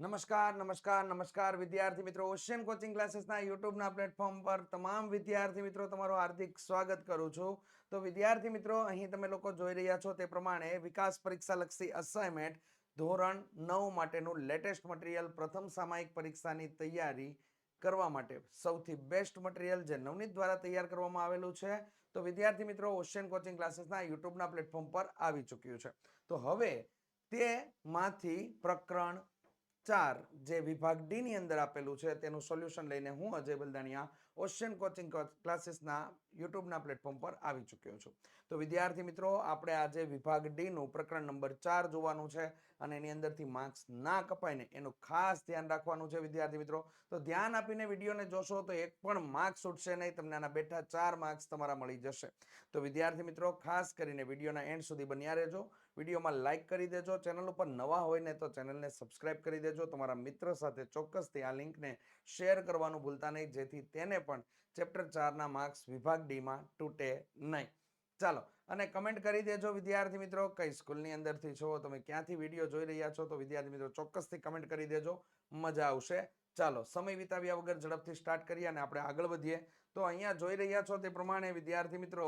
નમસ્કાર નમસ્કાર નમસ્કાર વિદ્યાર્થી મિત્રો. ઓશિયન કોચિંગ ક્લાસીસના યુટ્યુબના પ્લેટફોર્મ પર તમામ વિદ્યાર્થી મિત્રો તમારું હાર્દિક સ્વાગત કરું છું. તો વિદ્યાર્થી મિત્રો, અહીં તમે લોકો જોઈ રહ્યા છો તે પ્રમાણે વિકાસ પરીક્ષા લક્ષી અસાઇનમેન્ટ ધોરણ નવ માટેનું લેટેસ્ટ મટીરિયલ પ્રથમ સામાયિક પરીક્ષાની તૈયારી કરવા માટે સૌથી બેસ્ટ મટીરિયલ જે નવનીત દ્વારા તૈયાર કરવામાં આવેલું છે. તો વિદ્યાર્થી મિત્રો ઓશિયન કોચિંગ ક્લાસીસના યુટ્યુબના પ્લેટફોર્મ પર આવી ચૂક્યું છે. તો હવે તેમાંથી પ્રકરણ ચાર જે વિભાગ ડી ની અંદર આપેલું છે, તેનું સોલ્યુશન લઈને હું અજય બલદાણિયા ઓશિયન કોચિંગ ક્લાસીસના યુટ્યુબના પ્લેટફોર્મ પર આવી ચૂક્યો છું. તો વિદ્યાર્થી મિત્રો, આપણે આજે વિભાગ ડીનું પ્રકરણ નંબર ચાર જોવાનું છે અને એની અંદરથી માર્ક્સ ના કપાય ને એનું ખાસ ધ્યાન રાખવાનું છે વિદ્યાર્થી મિત્રો. તો ધ્યાન આપીને વિડીયોને જોશો તો એક પણ માર્ક્સ ઉઠશે નહીં, તમને આના બેઠા ચાર માર્ક્સ તમારા મળી જશે. તો વિદ્યાર્થી મિત્રો, ખાસ કરીને વિડીયોના એન્ડ સુધી બન્યા રહેજો. વિડીયોમાં લાઇક કરી દેજો. ચેનલ ઉપર નવા હોય ને તો ચેનલને સબસ્ક્રાઇબ કરી દેજો. તમારા મિત્ર સાથે ચોક્કસથી આ લિંકને શેર કરવાનું ભૂલતા નહીં, જેથી તેને પણ ચેપ્ટર ચારના માર્ક્સ વિભાગ ડીમાં તૂટે નહીં. ચાલો, અને કમેન્ટ કરી દેજો વિદ્યાર્થી મિત્રો, કઈ સ્કૂલની અંદરથી છો, તમે ક્યાંથી વીડિયો જોઈ રહ્યા છો, તો વિદ્યાર્થી મિત્રો ચોક્કસથી કમેન્ટ કરી દેજો. મજા આવશે. ચાલો, સમય વિતાવ્યા વગર ઝડપથી સ્ટાર્ટ કરીએ અને આપણે આગળ વધીએ. તો અહીંયા જોઈ રહ્યા છો તે પ્રમાણે વિદ્યાર્થી મિત્રો,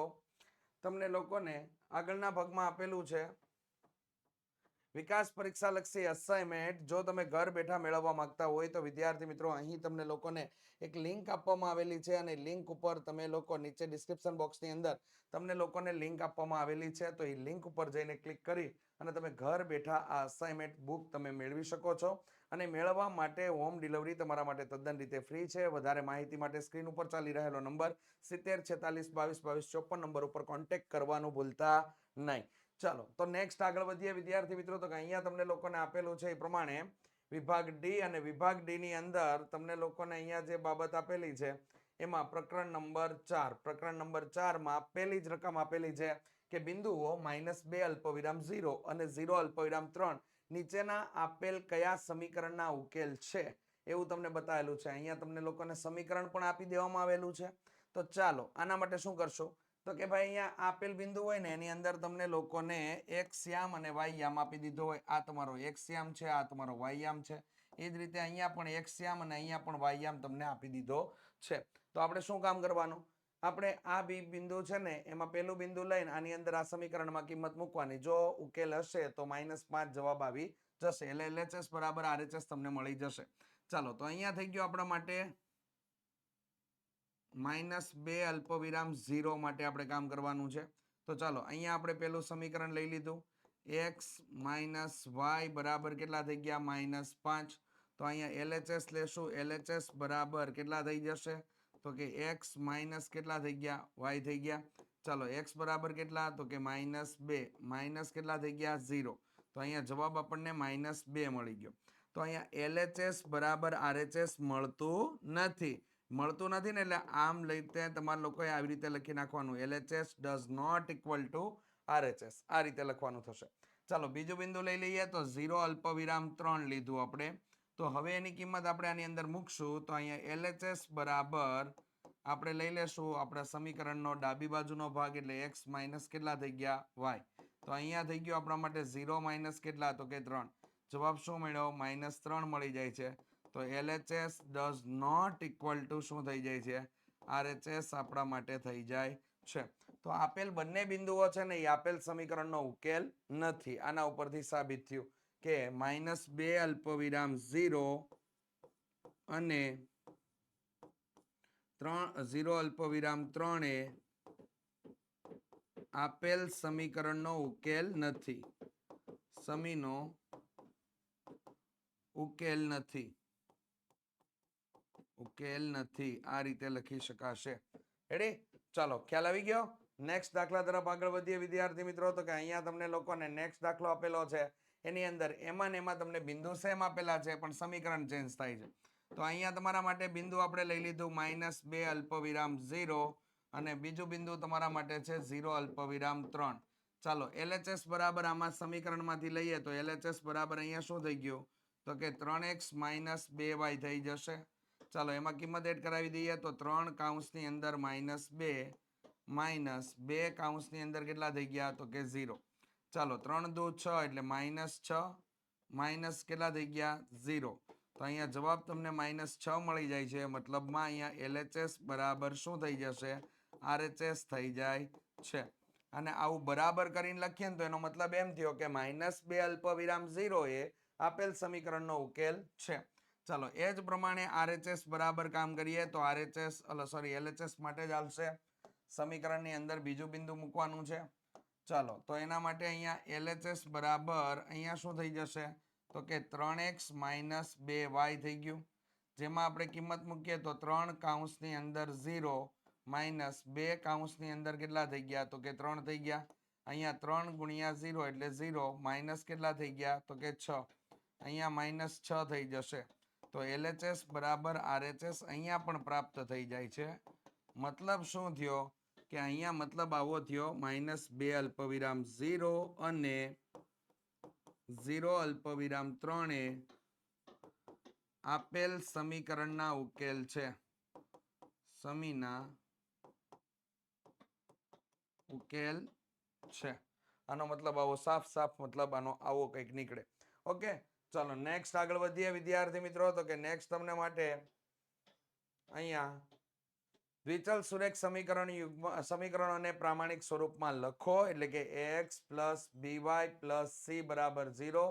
તમને લોકોને આગળના ભાગમાં આપેલું છે. વિકાસ પરીક્ષા લક્ષી અસાઇનમેન્ટ જો તમે ઘર બેઠા મેળવવા માંગતા હોય તો વિદ્યાર્થી મિત્રો, અહીં તમને લોકોને એક લિંક આપવામાં આવેલી છે અને લિંક ઉપર તમે લોકો નીચે ડિસ્ક્રિપ્શન બોક્સની અંદર તમને લોકોને લિંક આપવામાં આવેલી છે. તો એ લિંક ઉપર જઈને ક્લિક કરી અને તમે ઘર બેઠા આ અસાઇનમેન્ટ બુક તમે મેળવી શકો છો. અને મેળવવા માટે હોમ ડિલિવરી તમારા માટે તદ્દન રીતે ફ્રી છે. વધારે માહિતી માટે સ્ક્રીન ઉપર ચાલી રહેલો નંબર સિત્તેર છેતાલીસ બાવીસ બાવીસ ચોપન નંબર ઉપર કોન્ટેક્ટ કરવાનું ભૂલતા નહીં. ચાલો, તો નેક્સ્ટ આગળ વધીએ. વિદ્યાર્થી મિત્રો, તો અહીંયા તમને લોકોને આપેલું છે એ પ્રમાણે વિભાગ ડી અને વિભાગ ડીની અંદર તમને લોકોને અહીંયા જે બાબત આપેલી છે, એમાં પ્રકરણ નંબર ચાર, પ્રકરણ નંબર ચારમાં પહેલી જ રકમ આપેલી છે કે બિંદુઓ માઇનસ બે અલ્પવિરામ ઝીરો અને ઝીરો અલ્પવિરામ ત્રણ. નીચેના આપેલ કયા સમીકરણના ઉકેલ છે? એવું તમને બતાવેલું છે. અહીંયા તમને લોકોને સમીકરણ પણ આપી દેવામાં આવેલું છે. તો ચાલો, આના માટે શું કરશો? તો કે ભાઈ અહીંયા આપેલ બિંદુ હોય ને, એની અંદર તમને લોકોને એક્સ યામ અને વાય યામ આપી દીધો હોય. આ તમારો એક્સ યામ છે, આ તમારો વાય યામ છે. એ જ રીતે અહીંયા પણ એક્સ યામ અને અહીંયા પણ વાય તમને આપી દીધો છે. તો આપણે શું કામ કરવાનું? આપણે આ બી બિંદુ છે ને, એમાં પેલું બિંદુ લઈને આની અંદર આ સમીકરણમાં કિંમત મૂકવાની. જો ઉકેલ હશે તો માઇનસ પાંચ જવાબ આવી જશે. એટલે એલએચએસ બરાબર આરએચએસ તમને મળી જશે. ચાલો, તો અહીંયા થઈ ગયો આપણા માટે માઇનસ બે અલ્પવિરામ ઝીરો માટે આપણે કામ કરવાનું છે. તો ચાલો, અહીંયા આપણે પેલું સમીકરણ લઈ લીધું. એક્સ માઇનસ વાય બરાબર કેટલા થઈ ગયા? માઇનસ પાંચ. તો અહીંયા એલએચએસ લેશું. એલએચએસ બરાબર કેટલા થઈ જશે? તો કે એક્સ માઇનસ કેટલા થઈ ગયા? વાય થઈ ગયા. ચાલો, એક્સ બરાબર કેટલા? તો કે માઇનસ બે. માઇનસ કેટલા થઈ ગયા? ઝીરો. તો અહીંયા જવાબ આપણને માઇનસ બે મળી ગયો. તો અહીંયા એલએચએસ બરાબર આરએચએસ મળતું નથી. મળતું નથી ને એટલે આમ લઈને તમારા લોકોએ આવી રીતે લખી નાખવાનું. LHS does not equal to RHS. આ રીતે લખવાનું થશે. ચાલો, બીજું બિંદુ લઈ લઈએ તો ઝીરો અલ્પવિરામ ત્રણ લીધું આપણે. તો હવે એની કિંમત આપણે આની અંદર મૂકશું. તો અહીંયા એલએચએસ બરાબર આપણે લઈ લેશું આપણા સમીકરણનો ડાબી બાજુનો ભાગ એટલે એક્સ માઇનસ કેટલા થઈ ગયા? વાય. તો અહીંયા થઈ ગયું આપણા માટે ઝીરો માઇનસ કેટલા? તો કે ત્રણ. જવાબ શું મળ્યો? માઇનસ ત્રણ મળી જાય છે. તો LHS does not equal to શું થઈ જાય છે? આરએચએસ આપણા માટે થઈ જાય છે. તો આપેલ બંને બિંદુઓ છે ને એ આપેલ સમીકરણનો ઉકેલ નથી. આના ઉપરથી સાબિત થયું કે માઇનસ બે અલ્પવિરામ ઝીરો અને ત્રણ, ઝીરો અલ્પવિરામ ત્રણે આપેલ સમીકરણનો ઉકેલ નથી. સમીનો ઉકેલ નથી. ઉકેલ નથી. આ રીતે લખી શકાશે. રેડી ચાલો, ખ્યાલ આવી ગયો? નેક્સ્ટ દાખલા તરફ આગળ વધીએ, વિદ્યાર્થી મિત્રો. તો કે અહીંયા તમને લોકોને નેક્સ્ટ દાખલો આપેલો છે. એની અંદર એમાં ને એમાં તમને બિંદુ સેમ આપેલા છે, પણ સમીકરણ ચેન્જ થાય છે. તો અહીંયા તમારા માટે બિંદુ આપણે લઈ લીધું માઇનસ બે અલ્પવિરામ ઝીરો અને બીજું બિંદુ તમારા માટે છે ઝીરો અલ્પવિરામ ત્રણ. ચાલો એલએચએસ બરાબર આમાં સમીકરણમાંથી લઈએ તો એલએચએસ બરાબર અહીંયા શું થઈ ગયું? તો કે ત્રણ એક્સ માઇનસ બે વાય થઈ જશે. ચાલો, એમાં કિંમત એડ કરાવી દઈએ તો ત્રણ કાઉન્સની અંદર માઇનસ બે માઇનસ બે કાઉન્સની અંદર કેટલા થઈ ગયા? તો કે ઝીરો ચાલો, ત્રણ દો છ એટલે માઇનસ છ માઇનસ કેટલા થઈ ગયા? ઝીરો તો અહીંયા જવાબ તમને માઇનસ છ મળી જાય છે. મતલબમાં અહીંયા એલએચએસ બરાબર શું થઈ જશે? આરએચએસ થઈ જાય છે. અને આવું બરાબર કરીને લખીએ ને તો એનો મતલબ એમ થયો કે માઇનસ બે અલ્પવિરામ ઝીરો એ આપેલ સમીકરણનો ઉકેલ છે. ચાલો, એ જ પ્રમાણે આરએચએસ બરાબર કામ કરીએ તો આરએચએસ સોરી એલએચએસ માટે જ આવશે સમીકરણની અંદર બીજું બિંદુ મૂકવાનું છે. ચાલો, તો એના માટે અહીંયા એલએચએસ બરાબર અહીંયા શું થઈ જશે? તો કે ત્રણ એક્સ માઇનસ બે વાય થઈ ગયું. જેમાં આપણે કિંમત મૂકીએ તો ત્રણ કાઉન્સની અંદર ઝીરો માઇનસ બે કાઉન્સની અંદર કેટલા થઈ ગયા? તો કે ત્રણ થઈ ગયા. અહીંયા ત્રણ ગુણ્યા ઝીરો એટલે ઝીરો માઇનસ કેટલા થઈ ગયા? તો કે છ. અહીંયા માઇનસ છ થઈ જશે. તો એલએચએસ બરાબર આરએચએસ અહીંયા પણ પ્રાપ્ત થઈ જાય છે. મતલબ શું થયો? કે અહીંયા મતલબ આવો થયો, માઇનસ બે અલ્પવિરામ ઝીરો અને ઝીરો અલ્પવિરામ ત્રણે આપેલ સમીકરણના ઉકેલ છે. સમીના ઉકેલ છે. આનો મતલબ આવો સાફ સાફ મતલબ આનો આવો કંઈક નીકળે. ઓકે? ચાલો નેક્સ્ટ આગળ વધીએ વિદ્યાર્થી મિત્રો. તો કે નેક્સ્ટ તમને માટે અહીંયા દ્વિચલ સુરેખ સમીકરણ યુગ્મ સમીકરણોને પ્રામાણિક સ્વરૂપમાં લખો. એટલે કે X plus BY plus C બરાબર ઝીરો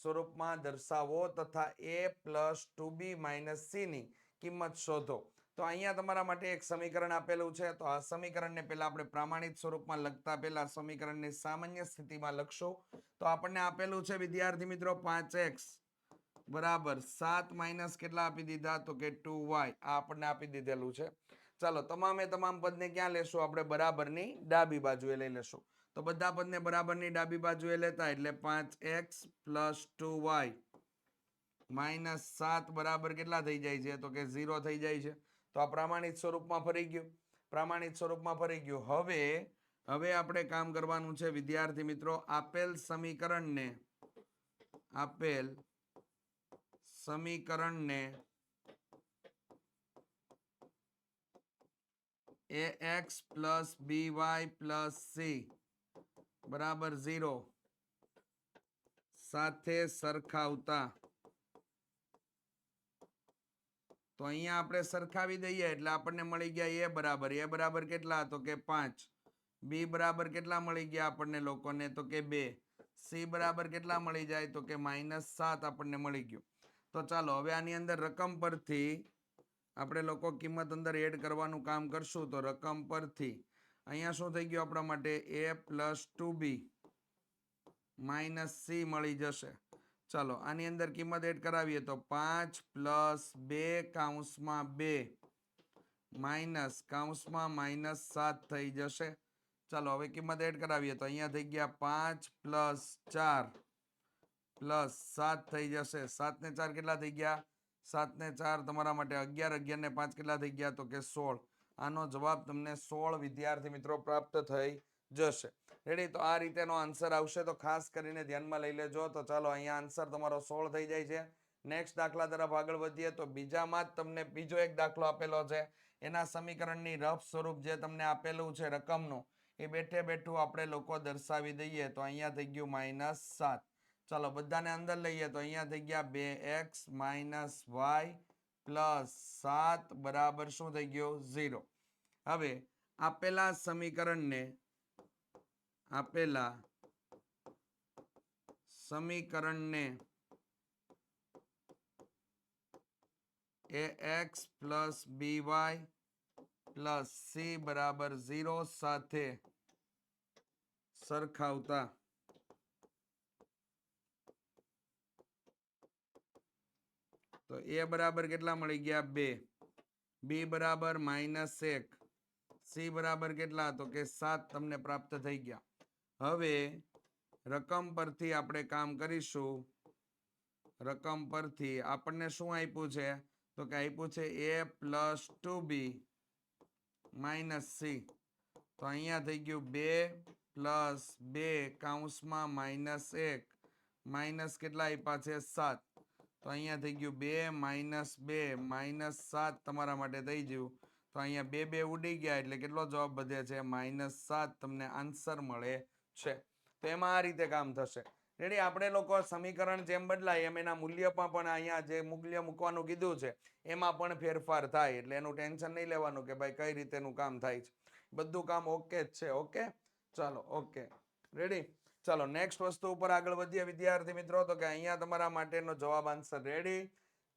સ્વરૂપમાં દર્શાવો તથા A plus two B minus સીની કિંમત શોધો. તો અહીંયા તમારા માટે એક સમીકરણ આપેલું છે. તો આ સમીકરણને પહેલા આપણે પ્રામાણિક સ્વરૂપમાં લખતા પહેલા સમીકરણને સામાન્ય સ્થિતિમાં લખશો. તો આપણને આપેલું છે, વિદ્યાર્થી મિત્રો, પાંચ એક્સ બરાબર સાત માઇનસ કેટલા આપી દીધા? તો કે ટુ વાય. આ આપણને આપી દીધેલું છે. ચાલો, તમામે તમામ પદને ક્યાં લેશું? આપણે બરાબરની ડાબી બાજુએ લઈ લેશું. તો બધા પદને બરાબરની ડાબી બાજુએ લેતા એટલે પાંચ X plus two Y. Minus સાત બરાબર કેટલા થઈ જાય છે? તો કે ઝીરો થઈ જાય છે. તો આ પ્રમાણિત સ્વરૂપમાં ફરી ગયું. પ્રમાણિત સ્વરૂપમાં ફરી ગયું. હવે હવે આપણે કામ કરવાનું છે, વિદ્યાર્થી મિત્રો, આપેલ સમીકરણને આપેલ સમીકરણને A X plus B Y plus C બરાબર ઝીરો, સાથે સરખાવતા. તો અહીંયા આપણે સરખાવી દઈએ એટલે આપણને મળી ગયા એ બરાબર. એ બરાબર કેટલા? તો કે પાંચ. બી બરાબર કેટલા મળી ગયા આપણને લોકોને? તો કે બે. સી બરાબર કેટલા મળી જાય? તો કે માઇનસ સાત આપણને મળી ગયું. તો ચાલો, હવે આની અંદર રકમ પરથી આપણે લોકો કિંમત અંદર એડ કરવાનું કામ કરશું. તો રકમ પરથી અહીંયા શું થઈ ગયું આપણા માટે? A plus two B. Minus C મળી જશે. ચાલો, આની અંદર કિંમત એડ કરાવીએ તો પાંચ પ્લસ બે કાઉન્સમાં બે માઇનસ કાઉન્સમાં માઇનસ સાત થઈ જશે. ચાલો, હવે કિંમત એડ કરાવીએ તો અહીંયા થઈ ગયા પાંચ પ્લસ ચાર પ્લસ સાત થઈ જશે. સાતને ચાર કેટલા થઈ ગયા? સાતને ચાર તમારા માટે અગિયાર અગિયાર ને પાંચ કેટલા થઈ ગયા? તો કે સોળ. આનો જવાબ તમને સોળ વિદ્યાર્થી મિત્રો પ્રાપ્ત થઈ જશે. રેડી તો આ રીતેનો આન્સર આવશે. તો ખાસ કરીને ધ્યાનમાં લઈ લેજો. તો ચાલો અહીંયા આન્સર તમારો સોળ થઈ જાય છે. નેક્સ્ટ દાખલા તરફ આગળ વધીએ તો બીજામાં જ તમને બીજો એક દાખલો આપેલો છે. એના સમીકરણની રફ સ્વરૂપ જે તમને આપેલું છે રકમનું, એ બેઠે બેઠું આપણે લોકો દર્શાવી દઈએ. તો અહીંયા થઈ ગયું માઇનસ સાત. ચાલો બધાને અંદર લઈએ. તો અહીંયા થઈ ગયા બે એક્સ માઇનસ વાય પ્લસ સાત બરાબર શું થઈ ગયું? ઝીરો. હવે આપેલા સમીકરણને આપેલા સમીકરણને A X plus B Y plus C બરાબર ઝીરો સાથે સરખાવતા. તો એ બરાબર કેટલા મળી ગયા? બે. બી બરાબર માઇનસ એક. સી બરાબર કેટલા? તો કે સાત તમને પ્રાપ્ત થઈ ગયા. હવે રકમ પરથી આપણે કામ કરીશું. રકમ પરથી આપણને શું આપ્યું છે? તો કે આપ્યું છે A plus two B minus C તો અહીંયા થઈ ગયું બે પ્લસ બે કાઉન્સમાં માઇનસ એક. માઇનસ કેટલા આપ્યા છે? સાત. તો અહીંયા થઈ ગયું બે માઇનસ બે માઇનસ સાત તમારા માટે થઈ ગયું. તો અહીંયા બે બે ઉડી ગયા એટલે કેટલો જવાબ વધે છે? માઇનસ સાત. તમને આન્સર મળે છે. તો એમાં આ રીતે કામ થશે. રેડી, આપણે લોકો સમીકરણ જેમ બદલાય એમ એના મૂલ્યમાં પણ અહીંયા જે મૂલ્ય મૂકવાનું કીધું છે, એમાં પણ ફેરફાર થાય. એટલે એનું ટેન્શન નહીં લેવાનું કે ભાઈ કઈ રીતેનું કામ થાય છે. બધું કામ ઓકે જ છે, ઓકે? ચાલો, ઓકે. રેડી? ચાલો, નેક્સ્ટ વસ્તુ ઉપર આગળ વધીએ વિદ્યાર્થી મિત્રો. તો કે અહીંયા તમારા માટેનો જવાબ આન્સર. રેડી?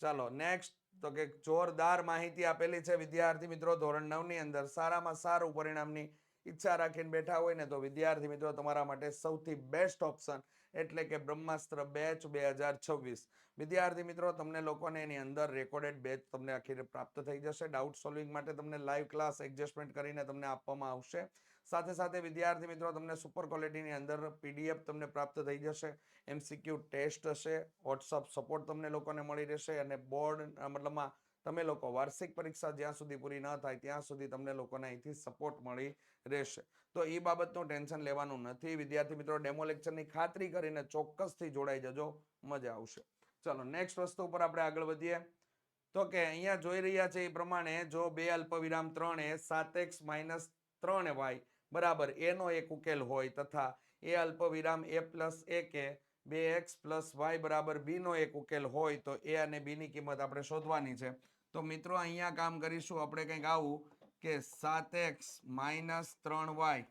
ચાલો, નેક્સ્ટ. તો કે જોરદાર માહિતી આપેલી છે વિદ્યાર્થી મિત્રો ધોરણ નવની અંદર. સારામાં સારું પરિણામની ઈચ્છા રાખીને બેઠા હોય ને તો વિદ્યાર્થી મિત્રો તમારા માટે સૌથી બેસ્ટ ઓપ્શન એટલે કે બ્રહ્માસ્ત્ર બેચ બે હજાર છવ્વીસ. વિદ્યાર્થી મિત્રો, તમને લોકોને એની અંદર રેકોર્ડેડ બેચ તમને આખી પ્રાપ્ત થઈ જશે. ડાઉટ સોલ્વિંગ માટે તમને લાઈવ ક્લાસ એડજસ્ટમેન્ટ કરીને તમને આપવામાં આવશે. સાથે સાથે વિદ્યાર્થી મિત્રો, તમને સુપર ક્વોલિટીની અંદર પીડીએફ તમને પ્રાપ્ત થઈ જશે. એમસીક્યુ ટેસ્ટ હશે. વોટ્સઅપ સપોર્ટ તમને લોકોને મળી રહેશે અને બોર્ડ મતલબમાં તમે લોકો વાર્ષિક પરીક્ષા જ્યાં સુધી પૂરી ન થાય, ત્યાં સુધી તમને લોકોને અહીંથી સપોર્ટ મળી રહેશે. તો એ બાબતનું ટેન્શન લેવાનું નથી. વિદ્યાર્થી મિત્રો ડેમો લેક્ચરની ખાતરી કરીને ચોક્કસથી જોડાઈ જજો. મજા આવશે. ચલો નેક્સ્ટ વસ્તુ ઉપર આપણે આગળ વધીએ. તો કે અહીંયા જોઈ રહ્યા છે એ પ્રમાણે જો બે અલ્પવિરામ ત્રણ એ સાત એક્સ માઇનસ ત્રણ વાય બરાબર એનો એક ઉકેલ હોય તથા એ અલ્પવિરામ એ પ્લસ એ કે બે એક્સ પ્લસ વાય બરાબર બીનો એક ઉકેલ હોય તો એ અને બીની કિંમત આપણે શોધવાની છે. તો મિત્રો અહીંયા કામ કરીશું, આપણે કંઈક આવું કે સાત એક્સ માઇનસ ત્રણ વાય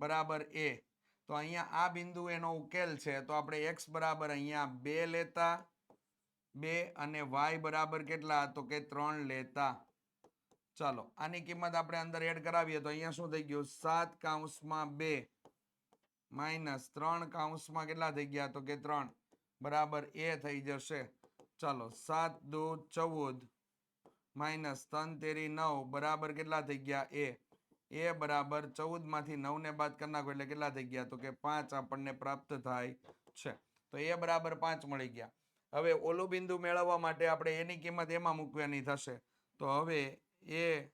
બરાબર એ. તો અહીંયા આ બિંદુ એનો ઉકેલ છે, તો આપણે એક્સ બરાબર અહીંયા બે લેતા, બે અને વાય બરાબર કેટલા? તો કે ત્રણ લેતા. ચાલો, આની કિંમત આપણે અંદર એડ કરાવીએ, તો અહીંયા શું થઈ ગયું? સાત કાઉન્સમાં બે માઇનસ ત્રણ કાઉન્સમાં કેટલા થઈ ગયા? તો કે ત્રણ. બરાબર એ થઈ જશે. ચાલો, સાત, દો, ચૌદ માઇનસ ત્રણ તેરી નવ, બરાબર કેટલા થઈ ગયા? એ. એ બરાબર ચૌદમાંથી નવ ને બાદ કરી નાખો એટલે કેટલા થઈ ગયા? તો કે પાંચ આપણને પ્રાપ્ત થાય છે. તો એ બરાબર પાંચ મળી ગયા. હવે ઓલું બિંદુ મેળવવા માટે આપણે એની કિંમત એમાં મૂકવાની થશે. તો હવે એ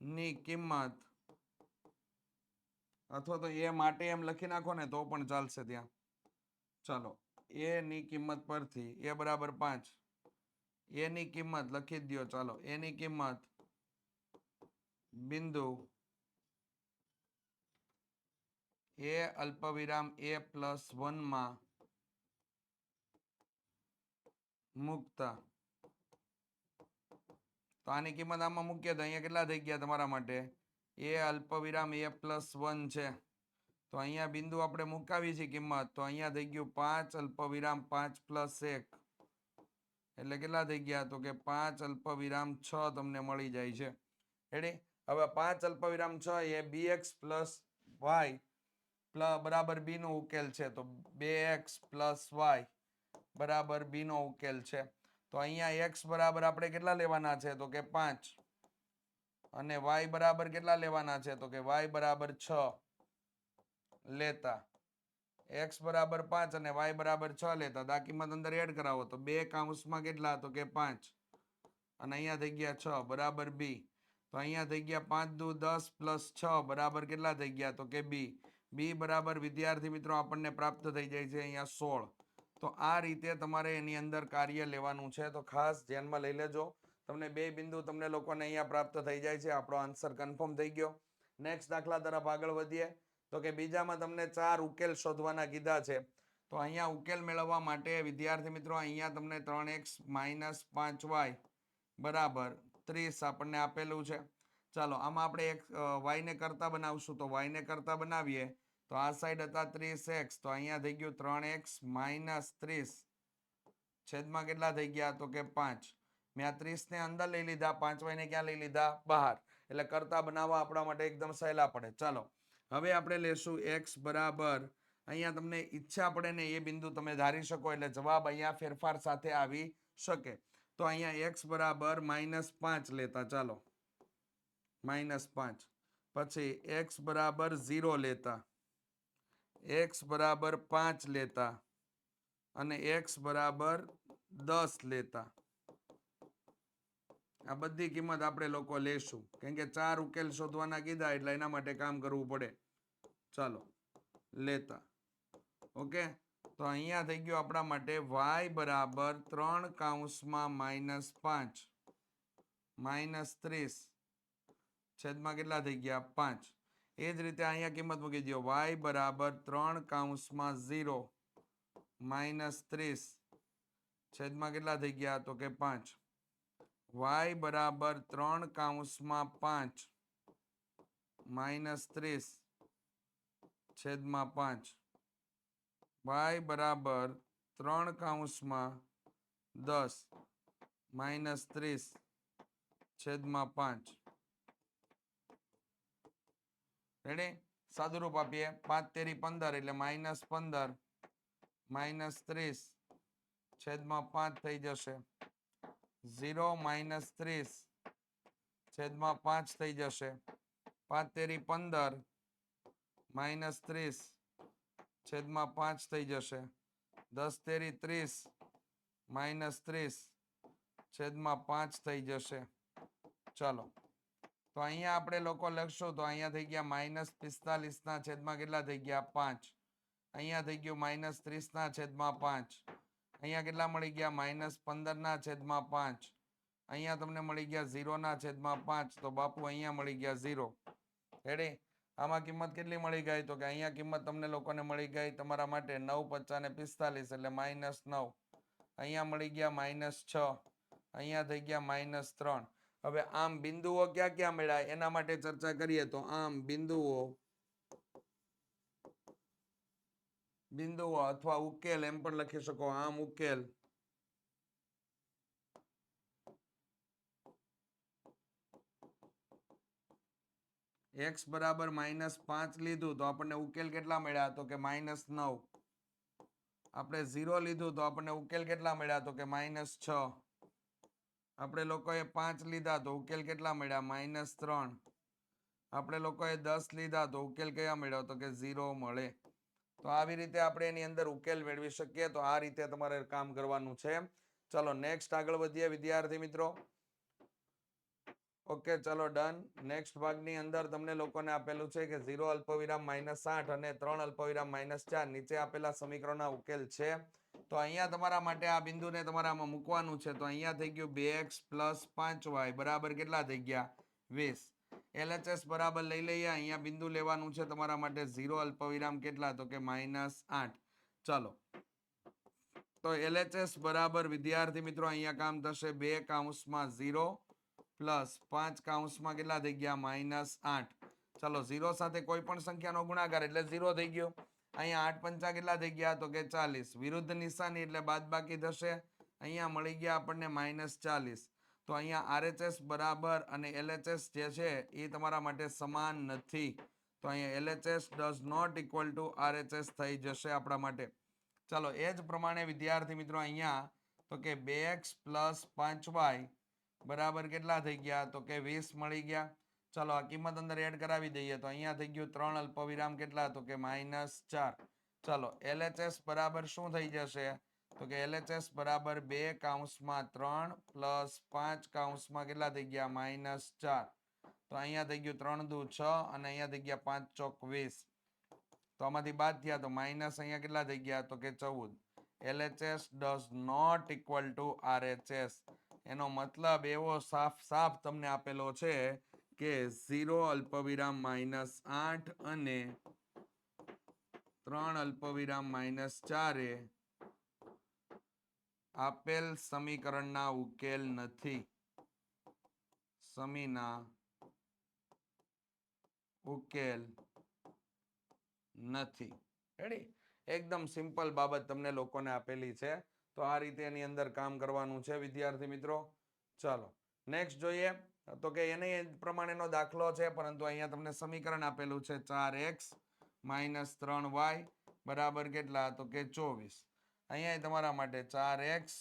ની કિંમત અથવા તો એ માટે એમ લખી નાખો ને તો પણ ચાલશે ત્યાં. ચાલો એ ની કિંમત પરથી એ બરાબર પાંચ. એની કિંમત લખી દો ચાલો. એની કિંમત બિંદુ એ અલ્પવિરામ એ પ્લસ વનમાં મુકતા. તો આની કિંમત આમાં મૂકીએ તો અહીંયા કેટલા થઈ ગયા તમારા માટે? એ અલ્પવિરામ એ પ્લસ વન છે. તો અહીંયા બિંદુ આપણે મુકાવી છે કિંમત. તો અહીંયા થઈ ગયું પાંચ અલ્પવિરામ પાંચ પ્લસ એક. એટલે કેટલા થઈ ગયા? તો કે પાંચ અલ્પવિરામ છ તમને મળી જાય છે. રેડી હવે પાંચ અલ્પવિરામ છ A B X plus Y plus બરાબર બી નો ઉકેલ છે. તો બે એક્સ પ્લસ વાય બરાબર બી નો ઉકેલ છે. તો અહીંયા એક્સ બરાબર આપણે કેટલા લેવાના છે? તો કે પાંચ. અને વાય બરાબર કેટલા લેવાના છે? તો કે વાય બરાબર છ. લેતા. એક્સ બરાબર પાંચ અને વાય બરાબર છ લેતા. તો આ કિંમત અંદર એડ કરાવો. તો બે કાઉન્સમાં કેટલા તો કે પાંચ. અને અહીંયા થઈ ગયા છ. બરાબર બી તો અહીંયા થઈ ગયા પાંચ દુ દસ પ્લસ છ. બરાબર કેટલા થઈ ગયા તો કે બી બી બરાબર વિદ્યાર્થી મિત્રો આપણને પ્રાપ્ત થઈ જાય છે અહીંયા સોળ. તો આ રીતે તમારે એની અંદર કાર્ય લેવાનું છે. તો ખાસ ધ્યાનમાં લઈ લેજો. તમને બે બિંદુ તમને લોકોને અહીંયા પ્રાપ્ત થઈ જાય છે. આપણો આન્સર કન્ફર્મ થઈ ગયો. નેક્સ્ટ દાખલા તરફ આગળ વધીએ. તો કે બીજામાં તમને ચાર ઉકેલ શોધવાના કીધા છે. તો અહીંયા ઉકેલ મેળવવા માટે, વિદ્યાર્થી મિત્રો, અહીંયા તમને ત્રણ એક્સ માઇનસ પાંચ વાય બરાબર ત્રીસ આપણને આપેલું છે. ચાલો, આમાં આપણે એક વાયને કરતા બનાવશું. તો વાયને કરતા બનાવીએ તો આ સાઈડ હતા ત્રીસ એક્સ. તો અહીંયા થઈ ગયું ત્રણ એક્સ માઇનસ ત્રીસ. છેદમાં કેટલા થઈ ગયા? તો કે પાંચ. મેં આ ત્રીસને અંદર લઈ લીધા, પાંચ વાયને ક્યાં લઈ લીધા? બહાર. એટલે કરતા બનાવવા આપણા માટે એકદમ સહેલા પડે. ચાલો હવે આપણે લેશું એક્સ બરાબર. અહીંયા તમને ઈચ્છા પડે ને એ બિંદુ તમે ધારી શકો એટલે જવાબ અહીંયા ફેરફાર સાથે આવી શકે. તો અહીંયા એક્સ બરાબર માઇનસ પાંચ લેતા ચાલો. માઇનસ પાંચ. પછી એક્સ બરાબર ઝીરો લેતા. એક્સ બરાબર પાંચ લેતા. અને એક્સ બરાબર દસ લેતા. આ બધી કિંમત આપણે લોકો લેશું. કેમ કે ચાર ઉકેલ શોધવાના કીધા એટલે એના માટે કામ કરવું પડે. ચાલો, લેતા. ઓકે? તો અહીંયા થઈ ગયું આપણા માટે વાય બરાબર ત્રણ કાઉન્સમાં માઇનસ પાંચ. માઇનસ ત્રીસ. છેદમાં કેટલા થઈ ગયા? પાંચ. એ જ રીતે અહીંયા કિંમત મૂકી દો વાય બરાબર ત્રણ કાઉન્સમાં ઝીરો. માઇનસ ત્રીસ. છેદમાં કેટલા થઈ ગયા? તો કે પાંચ. વાય બરાબર ત્રણ કાઉન્સમાં પાંચ. માઇનસ ત્રીસ. છેદમાં પાંચ. વાય બરાબર ત્રણ કાઉન્સમાં દસ. માઇનસ ત્રીસ. છેદમાં પાંચ. રેડી સાદુરૂપ આપીએ. પાંચ તેરી પંદર એટલે માઇનસ પંદર. માઇનસ ત્રીસ. છેદમાં પાંચ થઈ જશે. ઝીરો માઇનસ ત્રીસ છેદમાં પાંચ થઈ જશે. પાંચ તેરી પંદર માઇનસ ત્રીસ છેદમાં પાંચ થઈ જશે. દસ તેરી ત્રીસ માઇનસ ત્રીસ છેદમાં પાંચ થઈ જશે. ચાલો. તો અહીંયા આપણે લોકો લખશું, તો અહીંયા થઈ ગયા માઇનસ પિસ્તાલીસના છેદમાં કેટલા થઈ ગયા? પાંચ. અહીંયા થઈ ગયું માઇનસ ત્રીસના છેદમાં પાંચ. અહીંયા કેટલા મળી ગયા? માઇનસ પંદરના છેદમાં પાંચ. અહીંયા તમને મળી ગયા ઝીરોના છેદમાં પાંચ. તો બાપુ અહીંયા મળી ગયા ઝીરો. રેડી આમાં કિંમત કેટલી મળી ગઈ? તો કે અહીંયા કિંમત તમને લોકોને મળી ગઈ તમારા માટે નવ પચાસ ને પિસ્તાલીસ એટલે માઇનસ નવ. અહીંયા મળી ગયા માઇનસ છ. અહીંયા થઈ ગયા માઇનસ ત્રણ. હવે આમ બિંદુઓ ક્યાં ક્યાં મળ્યા? એના માટે ચર્ચા કરીએ તો આમ બિંદુઓ બિંદુઓ અથવા ઉકેલ એમ પણ લખી શકો. આમ ઉકેલ. એક્સ બરાબર માઇનસ પાંચ લીધું તો આપણને ઉકેલ કેટલા મળ્યા? તો કે માઇનસ નવ. આપણે ઝીરો લીધું તો આપણને ઉકેલ કેટલા મળ્યા? તો કે માઇનસ છ. આપણે લોકોએ પાંચ લીધા તો ઉકેલ કેટલા મળ્યા? માઇનસ ત્રણ. આપણે લોકોએ દસ લીધા તો ઉકેલ કયા મળ્યો? તો કે ઝીરો મળે. તો આવી રીતે આપણે એની અંદર ઉકેલ મેળવી શકીએ. તો આ રીતે તમારે કામ કરવાનું છે. ચલો નેક્સ્ટ આગળ વધીએ વિદ્યાર્થી મિત્રો. ઓકે ચલો ડન નેક્સ્ટ ભાગની અંદર તમને લોકોને આપેલું છે કે ઝીરો અલ્પવિરામ માઇનસ આઠ અને ત્રણ અલ્પવિરામ માઇનસ ચાર નીચે આપેલા સમીકરણના ઉકેલ છે. તો અહીંયા તમારા માટે આ બિંદુને તમારામાં મૂકવાનું છે. તો અહીંયા થઈ ગયું બે એક્સ પ્લસ પાંચ વાય. બરાબર કેટલા થઈ ગયા? વીસ. એલએચએસ બરાબર લઈ લઈએ. અહીંયા બિંદુ લેવાનું છે તમારા માટે ઝીરો. અલ્પવિરામ કેટલા? તો કે માઇનસ આઠ. ચાલો. તો એલએચએસ બરાબર, વિદ્યાર્થી મિત્રો, અહીંયા કામ થશે બે કાઉન્સમાં ઝીરો પ્લસ પાંચ કાઉન્સમાં કેટલા થઈ ગયા? માઇનસ આઠ. ચાલો, ઝીરો સાથે કોઈ પણ સંખ્યાનો ગુણાકાર એટલે ઝીરો થઈ ગયો. અહીંયા આઠ પંચા કેટલા થઈ ગયા? તો કે ચાલીસ. વિરુદ્ધ નિશાની એટલે બાદ બાકી થશે. અહીંયા મળી ગયા આપણને માઇનસ ચાલીસ. તો અહીંયા આરએચએસ બરાબર અને એલએચએસ જે છે, એ તમારા માટે સમાન નથી. તો અહીંયા LHS does not equal to RHS થઈ જશે આપણા માટે. ચાલો, એ જ પ્રમાણે વિદ્યાર્થી મિત્રો અહીંયા, તો કે બે એક્સ પ્લસ પાંચ વાય બરાબર કેટલા થઈ ગયા? તો કે વીસ મળી ગયા. ચાલો, આ કિંમત અંદર એડ કરાવી દઈએ. તો અહીંયા થઈ ગયું ત્રણ અલ્પવિરામ કેટલા? તો કે માઇનસ ચાર. ચાલો એલએચએસ બરાબર શું થઈ જશે? તો કે એલએચએસ બરાબર બે કાઉન્સમાં ત્રણ પ્લસ પાંચ કાઉન્સમાં કેટલા થઈ ગયા? માઇનસ ચાર. તો અહીંયા થઈ ગયું ત્રણ દુ છ અને અહીંયા થઈ ગયા પાંચ ચોક વીસ. તો આમાંથી બાદ થયા તો માઇનસ અહીંયા કેટલા થઈ ગયા? તો કે ચૌદ. LHS does not equal to RHS. એનો મતલબ એવો સાફ સાફ તમને આપેલો છે કે ઝીરો અલ્પવિરામ માઇનસ આઠ અને ત્રણ અલ્પવિરામ માઇનસ ચારે આપેલ સમીકરણના ઉકેલ નથી. સમીના ઉકેલ નથી. રેડી એકદમ સિમ્પલ બાબત તમને લોકોને આપેલી છે. તો આ રીતે એની અંદર કામ કરવાનું છે, વિદ્યાર્થી મિત્રો. ચાલો નેક્સ્ટ જોઈએ. તો કે એને પ્રમાણેનો દાખલો છે, પરંતુ અહીંયા તમને સમીકરણ આપેલું છે, ચાર એક્સ માઇનસ ત્રણ વાય બરાબર કેટલા? તો કે ચોવીસ. અહીંયા તમારા માટે ચાર એક્સ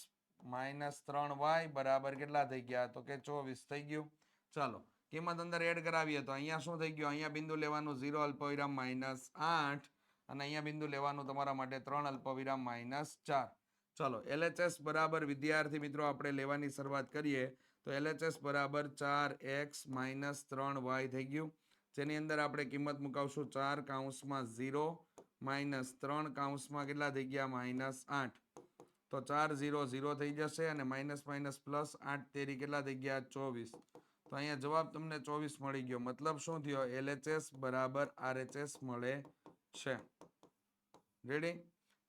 માઇનસ ત્રણ વાય બરાબર કેટલા થઈ ગયા? તો કે ચોવીસ થઈ ગયું. ચાલો, કિંમત અંદર એડ કરાવીએ તો અહીંયા શું થઈ ગયું? અહીંયા બિંદુ લેવાનું ઝીરો અલ્પવિરામ માઇનસ આઠ અને અહીંયા બિંદુ લેવાનું તમારા માટે ત્રણ અલ્પવિરામ માઇનસ ચાર. ચાલો, એલએચએસ બરાબર વિદ્યાર્થી મિત્રો આપણે લેવાની શરૂઆત કરીએ તો એલએચએસ બરાબર ચાર એક્સ માઇનસ ત્રણ વાય થઈ ગયું. જેની અંદર આપણે કિંમત મુકાવશું ચાર કાઉન્સમાં ઝીરો માઇનસ ત્રણ કાઉન્સમાં કેટલા થઈ ગયા? માઇનસ આઠ. તો ચાર ઝીરો ઝીરો થઈ જશે અને માઇનસ માઇનસ પ્લસ આઠ તેરી કેટલા થઈ ગયા? ચોવીસ. તો અહીંયા જવાબ તમને ચોવીસ મળી ગયો. મતલબ શું થયો? એલએચએસ બરાબર આરએચએસ મળે છે. રેડી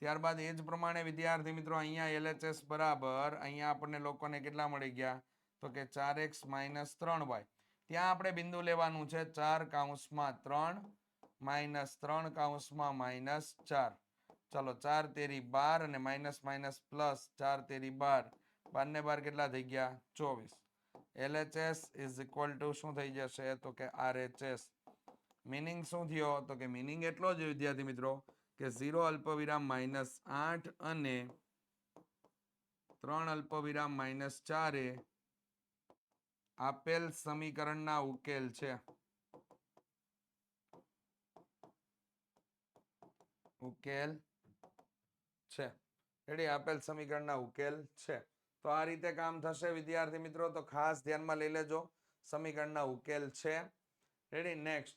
ત્યારબાદ એ જ પ્રમાણે, વિદ્યાર્થી મિત્રો, અહીંયા એલએચએસ બરાબર, અહીંયા આપણને લોકોને કેટલા મળી ગયા? તો કે ચાર એક્સ માઇનસ ત્રણ વાય. ત્યાં આપણે બિંદુ લેવાનું છે ચાર કાઉન્સમાં ત્રણ માઇનસ ત્રણ કાઉન્સમાં માઇનસ ચાર. ચાલો, ચાર તેરી બાર અને માઇનસ માઇનસ પ્લસ ચાર તેરી બાર. બારને બાર કેટલા થઈ ગયા? ચોવીસ. એલએચએસ ઇઝ ઇક્વલ ટુ શું થઈ જશે? તો કે આરએચએસ. મિનિંગ શું થયો? તો કે મિનિંગ એટલો જ વિદ્યાર્થી મિત્રો, કે ઝીરો અલ્પવિરામ માઇનસ આઠ અને ત્રણ અલ્પવિરામ માઇનસ ચારે આપેલ સમીકરણના ઉકેલ છે. ઉકેલ છે. રેડી આપેલ સમીકરણના ઉકેલ છે. તો આ રીતે કામ થશે, વિદ્યાર્થી મિત્રો. તો ખાસ ધ્યાનમાં લઈ લેજો. સમીકરણના ઉકેલ છે. રેડી નેક્સ્ટ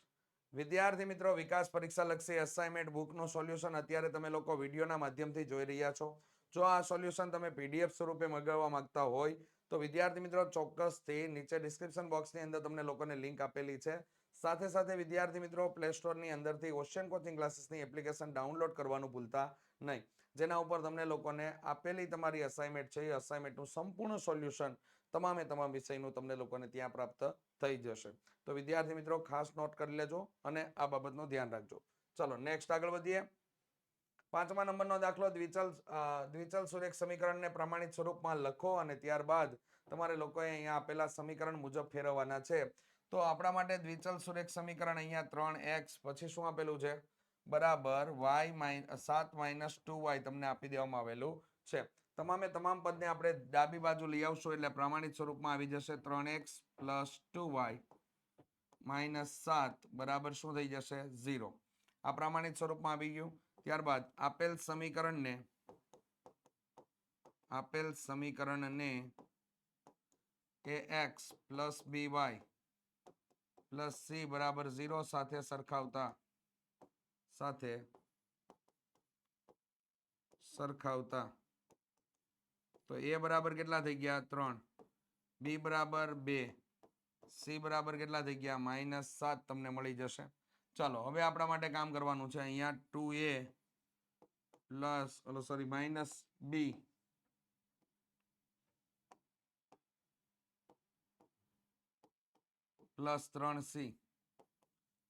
વિદ્યાર્થી મિત્રો, વિકાસ પરીક્ષા લક્ષી અસાઇનમેન્ટ બુકનું સોલ્યુશન અત્યારે તમે લોકો વિડીયોના માધ્યમથી જોઈ રહ્યા છો. જો આ સોલ્યુશન તમે પીડીએફ સ્વરૂપે મગાવવા માંગતા હોય, તો વિદ્યાર્થી મિત્રો, ચોક્કસથી નીચે ડિસ્ક્રિપ્શન બોક્સની અંદર તમને લોકોને લિંક આપેલી છે. સાથે સાથે વિદ્યાર્થી મિત્રો પ્લે સ્ટોરની અંદરથી ઓશિયન કોચિંગ ક્લાસીસની એપ્લિકેશન ડાઉનલોડ કરવાનું ભૂલતા નહીં. જેના ઉપર તમને લોકોને આપેલી તમારી અસાઇનમેન્ટ છે, એ અસાઇનમેન્ટનું સંપૂર્ણ સોલ્યુશન તમામે તમામ વિષયનું તમને લોકોને ત્યાં પ્રાપ્ત થઈ જશે. તો વિદ્યાર્થી મિત્રો, ખાસ નોટ કરી લેજો અને આ બાબતનું ધ્યાન રાખજો. ચલો નેક્સ્ટ આગળ વધીએ. પાંચમા નંબરનો દાખલો, દ્વિચલ દ્વિચલ સુરેખ સમીકરણને પ્રમાણિત સ્વરૂપમાં લખો અને ત્યારબાદ તમારે લોકોએ અહીંયા આપેલા સમીકરણ મુજબ ફેરવવાના છે. તો આપણા માટે દ્વિચલ સુરેખ સમીકરણ અહીંયા ત્રણ એક્સ, પછી શું આપેલું છે? બરાબર, વાય માઇન, સાત માઇનસ ટુ વાય તમને આપી દેવામાં આવેલું છે. તમામે તમામ પદને આપણે ડાબી બાજુ લઈ આવશું એટલે પ્રમાણિત સ્વરૂપમાં આવી જશે ત્રણ X plus two Y minus સાત, બરાબર શું થઈ જશે? ઝીરો. આ પ્રમાણિત સ્વરૂપમાં આવી ગયું. ત્યારબાદ આપેલ સમીકરણને આપેલ સમીકરણને A X plus B Y plus C બરાબર ઝીરો સાથે સરખાવતા સાથે સરખાવતા. તો એ બરાબર કેટલા થઈ ગયા? ત્રણ. બી બરાબર બે. સી બરાબર કેટલા થઈ ગયા? માઇનસ સાત તમને મળી જશે. ચાલો, હવે આપણા માટે કામ કરવાનું છે. અહીંયા two A plus sorry, minus B. Plus ત્રણ સી.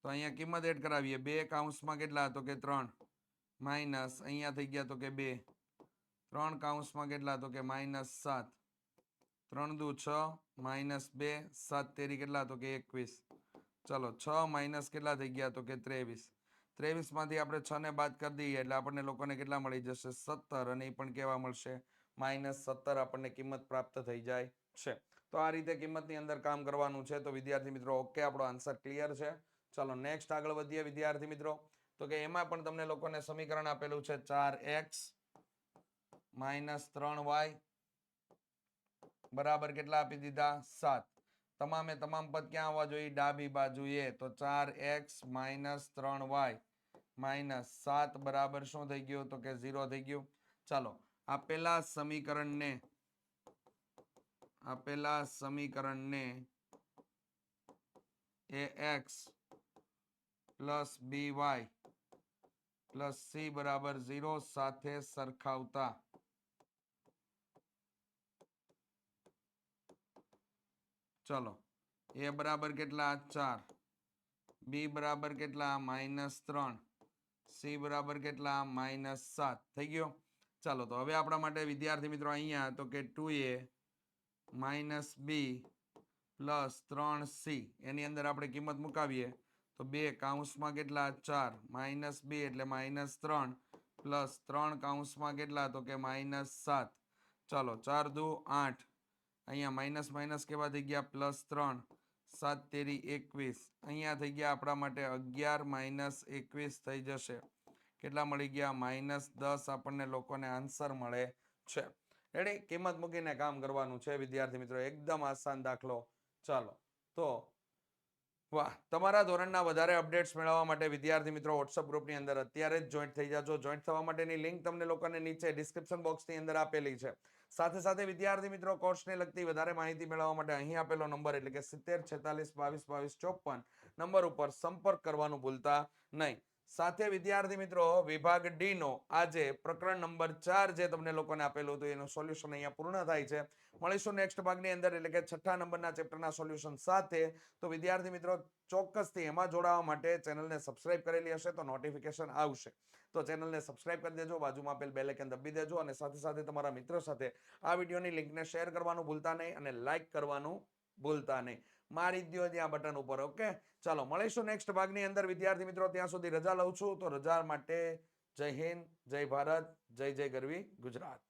તો અહીંયા કિંમત એડ કરાવીએ. બે કાઉન્સમાં કેટલા તો કે ત્રણ. માઇનસ, અહીંયા થઈ ગયા તો કે બે. ત્રણ કાઉન્સમાં કેટલા તો કે માઇનસ સાત. ત્રણ દુ છ, માઇનસ બે, સાત તેરી કેટલા તો કે એકવીસ. ચલો, છ માઇનસ કેટલા થઈ ગયા? તો કે ત્રેવીસ. ત્રેવીસમાંથી આપણે છ ને બાદ કરી દઈએ એટલે આપણને લોકોને કેટલા મળી જશે? સત્તર, અને એ પણ કેવા મળશે? માઇનસ સત્તર આપણને કિંમત પ્રાપ્ત થઈ જાય છે. તો આ રીતે કિંમતની અંદર કામ કરવાનું છે. તો વિદ્યાર્થી મિત્રો ઓકે આપણો આન્સર ક્લિયર છે. ચાલો નેક્સ્ટ આગળ વધીએ વિદ્યાર્થી મિત્રો. તો કે એમાં પણ તમને લોકોને સમીકરણ આપેલું છે ચાર એક્સ માઇનસ ત્રણ વાય બરાબર કેટલા આપી દીધા? સાત. તમામે તમામ પદ ક્યાં આવવા જોઈએ? ડાબી બાજુએ. તો ચાર એક્સ માઇનસ ત્રણ વાય માઇનસ સાત બરાબર શું થઈ ગયું? તો કે ઝીરો થઈ ગયું. ચાલો આપેલા સમીકરણને આપેલા સમીકરણને A X plus B Y plus C બરાબર ઝીરો સાથે સરખાવતા. ચલો એ બરાબર કેટલા? ચાર. બી બરાબર કેટલા? માઇનસ ત્રણ. સી બરાબર કેટલા? માઇનસ સાત. થઈ ગયો? ચાલો, તો હવે આપણા માટે વિદ્યાર્થી મિત્રો અહીંયા, તો કે two A minus B plus ત્રણ સી. એની અંદર આપણે કિંમત મુકાવીએ તો બે કાઉન્સમાં કેટલા? ચાર. માઇનસ બે એટલે માઇનસ ત્રણ. પ્લસ ત્રણ કાઉન્સમાં કેટલા? તો કે માઇનસ સાત. ચાલો, ચાર દુ આઠ. અહીંયા માઇનસ માઇનસ કેવા થઈ ગયા? પ્લસ ત્રણ. સાત તેરી એકવીસ. અહીંયા થઈ ગયા આપણા માટે અગિયાર માઇનસ એકવીસ થઈ જશે. કેટલા મળી ગયા? માઇનસ દસ આપણને લોકોને આન્સર મળે છે. રેડી? કિંમત મૂકીને કામ કરવાનું છે, વિદ્યાર્થી મિત્રો. એકદમ આસાન દાખલો. ચાલો. તો, વાહ, તમારા ધોરણના વધારે અપડેટ્સ મેળવવા માટે વિદ્યાર્થી મિત્રો વોટ્સઅપ ગ્રુપની અંદર અત્યારે જ જોઈન્ટ થઈ જાજો. જોઈન્ટ થવા માટેની લિંક તમને લોકોને નીચે ડિસ્ક્રિપ્શન બોક્સની અંદર આપેલી છે. સાથે સાથે વિદ્યાર્થી મિત્રો કોર્સને લગતી વધારે માહિતી મેળવવા માટે અહીં આપેલો નંબર એટલે કે સિત્તેર, છેતાલીસ, બાવીસ બાવીસ, ચોપન નંબર ઉપર સંપર્ક કરવાનું ભૂલતા નહીં. સાથે વિદ્યાર્થી મિત્રો, વિભાગ ડી નો આજે પ્રકરણ નંબર ચાર જે તમને લોકોને આપેલું હતું, એનું સોલ્યુશન અહીંયા પૂર્ણ થાય છે. મળીશું નેક્સ્ટ ભાગની અંદર, એટલે કે છઠ્ઠા નંબરના ચેપ્ટરના સોલ્યુશન સાથે. તો વિદ્યાર્થી મિત્રો, ચોક્કસથી એમાં જોડાવા માટે ચેનલને સબસ્ક્રાઇબ કરેલી હશે તો નોટિફિકેશન આવશે. તો ચેનલને સબસ્ક્રાઇબ કરી દેજો, બાજુમાં આપેલ બેલ આઇકન દબી દેજો અને સાથે સાથે તમારા મિત્રો સાથે આ વિડીયોની લિંકને શેર કરવાનું ભૂલતા નહીં અને લાઇક કરવાનું ભૂલતા નહીં. મારી દો ત્યાં બટન ઉપર ઓકે ચાલો, મળીશું નેક્સ્ટ ભાગની અંદર. વિદ્યાર્થી મિત્રો, ત્યાં સુધી રજા લઉં છું. તો રજા માટે જય હિન્દ, જય ભારત, જય જય ગરવી ગુજરાત.